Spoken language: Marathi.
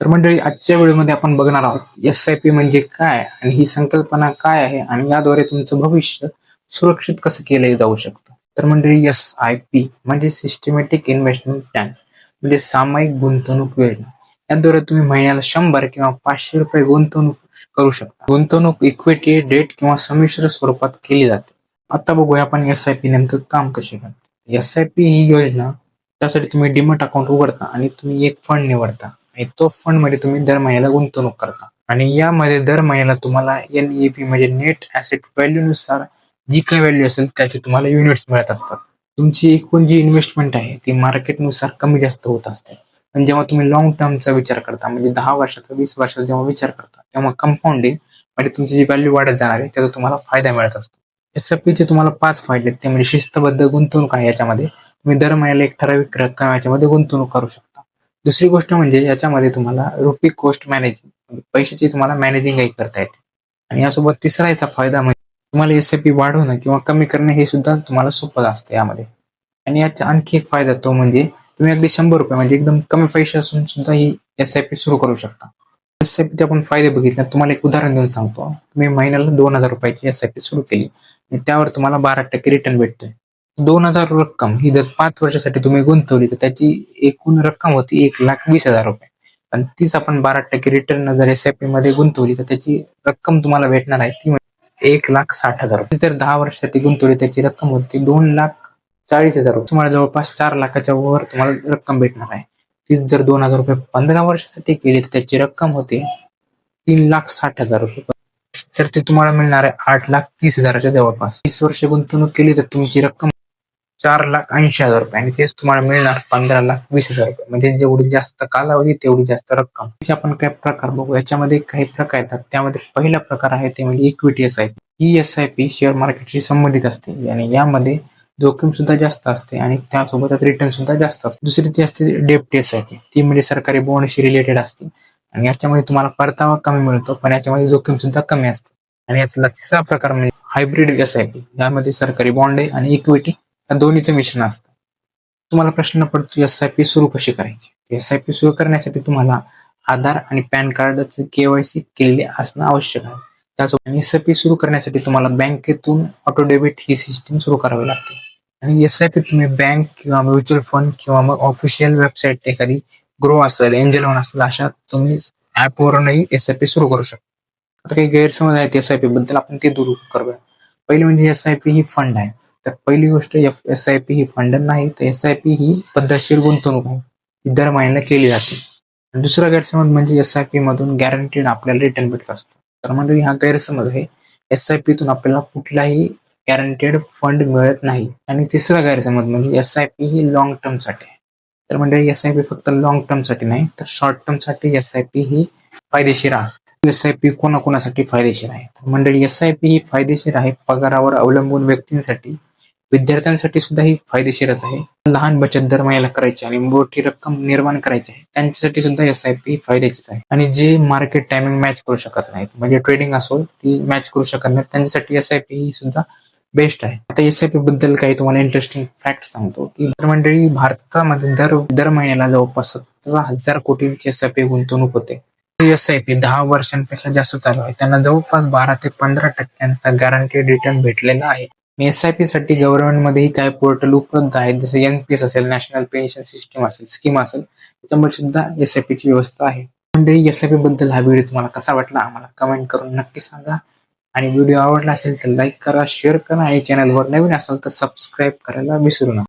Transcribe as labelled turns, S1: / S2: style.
S1: तर मंडळी आजच्या व्हिडिओमध्ये आपण बघणार आहोत एस आय पी म्हणजे काय आणि ही संकल्पना काय आहे आणि याद्वारे तुमचं भविष्य सुरक्षित कसं केलं जाऊ शकतं. तर मंडळी एस आय पी म्हणजे सिस्टमॅटिक इन्व्हेस्टमेंट प्लॅन म्हणजे सामायिक गुंतवणूक योजना. याद्वारे तुम्ही महिन्याला शंभर किंवा पाचशे रुपये गुंतवणूक करू शकता. गुंतवणूक इक्विटी डेट किंवा संमिश्र स्वरूपात केली जाते. आता बघूया आपण एस आय पी नेमकं काम कसे करतो. एस आय पी ही योजना त्यासाठी तुम्ही डिमट अकाउंट उघडता आणि तुम्ही एक फंड निवडता. आणि तो फंडमध्ये तुम्ही दर महिन्याला गुंतवणूक करता. आणि यामध्ये दर महिन्याला तुम्हाला एन ई पी म्हणजे नेट ऍसेट व्हॅल्यू नुसार जी काही व्हॅल्यू असेल त्याचे तुम्हाला युनिट्स मिळत असतात. तुमची एकूण जी इन्व्हेस्टमेंट आहे ती मार्केटनुसार कमी जास्त होत असते. पण जेव्हा तुम्ही लॉंग टर्मचा विचार करता म्हणजे दहा वर्षाचा वीस वर्षाचा जेव्हा विचार करता तेव्हा कंपाऊंडिंग म्हणजे तुमची जी व्हॅल्यू वाढत जाणार आहे त्याचा तुम्हाला फायदा मिळत असतो. एस पीचे तुम्हाला पाच फायदे आहेत. ते म्हणजे शिस्तबद्ध गुंतवणूक आहे याच्यामध्ये. तुम्ही दर महिन्याला एक ठराविक रक्कम याच्यामध्ये गुंतवणूक करू शकता. दुसरी गोष्ट म्हणजे याच्यामध्ये तुम्हाला रुपी कोस्ट मॅनेजिंग पैशाची तुम्हाला मॅनेजिंगही करता येते. आणि यासोबत तिसरा याचा फायदा म्हणजे तुम्हाला एस आय पी वाढवणं किंवा कमी करणं हे सुद्धा तुम्हाला सोपं असतं यामध्ये. आणि याचा आणखी एक फायदा तो म्हणजे तुम्ही अगदी शंभर रुपये म्हणजे एकदम कमी पैसे असून सुद्धा ही एस आय पी सुरू करू शकता. एस आय पीचे आपण फायदे बघितले. तुम्हाला एक उदाहरण देऊन सांगतो. तुम्ही महिन्याला दोन हजार रुपयाची एस आय पी सुरू केली. आणि त्यावर तुम्हाला बारा टक्के रिटर्न भेटतोय. दोन हजार रक्कम ही जर पाच वर्षासाठी तुम्ही गुंतवली तर त्याची एकूण रक्कम होती एक लाख वीस हजार रुपये. पण तीच आपण बारा टक्के रिटर्न जर एस आय पी मध्ये गुंतवली तर त्याची रक्कम तुम्हाला भेटणार आहे ती म्हणजे एक लाख साठ हजार रुपये. जर दहा वर्षासाठी गुंतवली त्याची रक्कम होती दोन लाख चाळीस हजार रुपये. तुम्हाला जवळपास चार लाखाच्या वर तुम्हाला रक्कम भेटणार आहे. तीच जर दोन हजार रुपये पंधरा वर्षासाठी केली तर त्याची रक्कम होते तीन लाख साठ हजार रुपये. तर ते तुम्हाला मिळणार आहे आठ लाख तीस हजाराच्या जवळपास. वीस वर्ष गुंतवणूक केली तर तुमची रक्कम चार लाख ऐंशी हजार रुपये आणि तेच तुम्हाला मिळणार पंधरा लाख वीस हजार रुपये. म्हणजे जेवढी जास्त कालावधी तेवढी जास्त रक्कम. याचे आपण काय प्रकार बघू? याच्यामध्ये काही प्रकार येतात. त्यामध्ये पहिला प्रकार आहे ते म्हणजे इक्विटी एस आय पी ही एस आय पी शेअर मार्केटशी संबंधित असते. आणि यामध्ये जोखीम सुद्धा जास्त असते आणि त्यासोबतच रिटर्न सुद्धा जास्त असते. दुसरी ती असते डेप्टी एस आय पी ती म्हणजे सरकारी बॉन्डशी रिलेटेड असते. आणि याच्यामध्ये तुम्हाला परतावा कमी मिळतो पण याच्यामध्ये जोखीम सुद्धा कमी असते. आणि याचा तिसरा प्रकार म्हणजे हायब्रिड एस आय पी यामध्ये सरकारी बॉन्ड आहे आणि इक्विटी या दोन्हीचं मिश्रण असतं. तुम्हाला प्रश्न पडतो एस आय पी सुरू कशी करायची? एस आय पी सुरू करण्यासाठी तुम्हाला आधार आणि पॅन कार्डचं केवायसी केलेले असणं आवश्यक आहे. त्याचबरोबर एस आय पी सुरू करण्यासाठी तुम्हाला बँकेतून ऑटो डेबिट ही सिस्टीम सुरू करावी लागते. आणि एस आय पी तुम्ही बँक किंवा म्युच्युअल फंड किंवा मग ऑफिशियल वेबसाईट एखादी ग्रो असेल एंजल वन असेल अशा तुम्ही ऍपवरूनही एस आय पी सुरू करू शकता. आता काही गैरसमज आहेत एस आय पी बद्दल आपण ते दूर करूया. पहिले म्हणजे एस आय पी ही फंड आहे. तर पहिली गोष्ट एफ एस आय पी ही फंड नाही तर एस आय पी ही पद्धतशीर गुंतवणूक आहे. ही दर महिन्याला केली जाते. दुसरा गैरसमज म्हणजे एस आय पी मधून गॅरंटीड आपल्याला रिटर्न भेटत असतो. तर म्हणजे हा गैरसमज आहे. एस आय पीतून आपल्याला कुठलाही गॅरंटेड फंड मिळत नाही. आणि तिसरा गैरसमज म्हणजे एस आय पी ही लॉंग टर्मसाठी आहे. तर म्हणजे एस आय पी फक्त लॉंग टर्मसाठी नाही तर शॉर्ट टर्मसाठी एस आय पी ही फायदेशीर असते. एस आय पी कोणाकोणासाठी फायदेशीर आहे? तर मंडळी एस आय पी ही फायदेशीर आहे पगारावर अवलंबून व्यक्तींसाठी. विद्यार्थ्यांसाठी सुद्धा ही फायदेशीरच आहे. लहान बचत दर महिन्याला करायची आणि मोठी रक्कम निर्माण करायची आहे त्यांच्यासाठी सुद्धा एस आय पी फायद्याचीच आहे. आणि जे मार्केट टायमिंग मॅच करू शकत नाहीत म्हणजे ट्रेडिंग असो ती मॅच करू शकत नाहीत त्यांच्यासाठी एस आय पी ही सुद्धा बेस्ट आहे. आता एस आय पी बद्दल काही तुम्हाला इंटरेस्टिंग फॅक्ट सांगतो की तर मंडळी भारतामध्ये दर दर महिन्याला जवळपास सतरा हजार कोटींची एस आय पी गुंतवणूक होते. एस आय पी दहा वर्षांपेक्षा जास्त चालू आहे. त्यांना जवळपास बारा ते पंधरा टक्क्यांचा गॅरंटेड रिटर्न भेटलेला आहे. एस आय पी साठी गव्हर्नमेंटमध्येही काही पोर्टल उपलब्ध आहेत. जसे एनपीएस असेल नॅशनल पेन्शन सिस्टीम असेल स्कीम असेल त्याच्यामुळे सुद्धा एस आय पीची व्यवस्था आहे. मंडळी एस आय पी बद्दल हा व्हिडिओ तुम्हाला कसा वाटला आम्हाला कमेंट करून नक्की सांगा. आणि व्हिडिओ आवडला असेल तर लाईक करा शेअर करा. आणि चॅनलवर नवीन असेल तर सबस्क्राईब करायला विसरू नका.